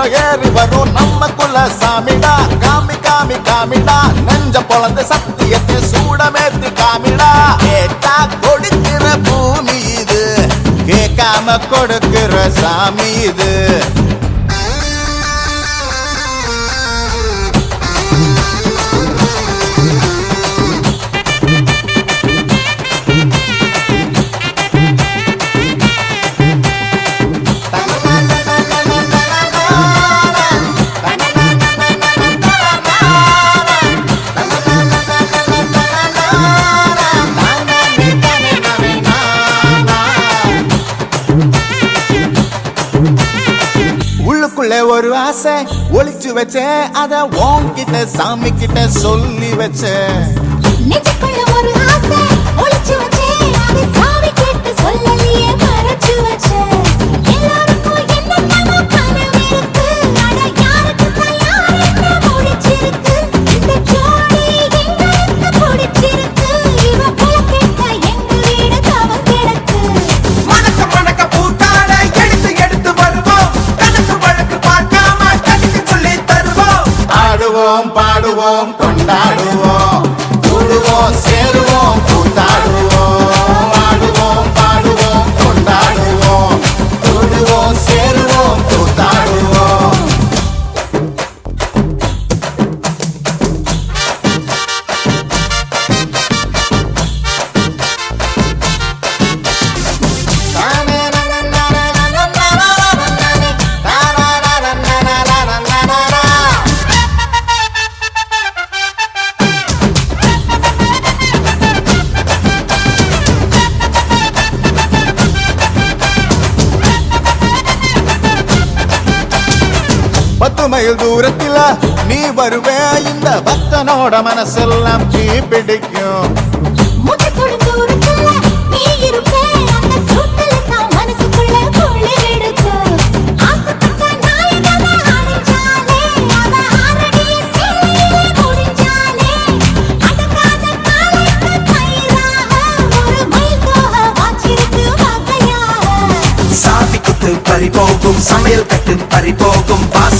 வெள்ளம் ஏறி வரும் நம்ம குல சாமிடா. காமி காமி காமிடா. நெஞ்ச பொழந்த சத்தியத்தை சூடமேத்து காமிடா. கேட்டா கொடுக்கிற பூமி இது. கேட்காம கொடுக்கிற சாமி இது. உள்ளுக்குள்ள ஒரு ஆசை ஒழிச்சு வச்ச அத உன்கிட்ட சாமி கிட்ட சொல்லி வச்சேன் ஒரு ஆசை ஒழிச்சு வச்ச ஆடுவோம் பாடுவோம் கொண்டாடுவோம். கூடுவோம் சேருவோம் கூத்தாடுவோம். பத்து மைல் தூரத்தில நீ வருவே? இந்த பக்தனோட மனசெல்லாம் தீ பிடிக்கும். பறி போகும் சமையல் கட்டு பறி போகும் பாச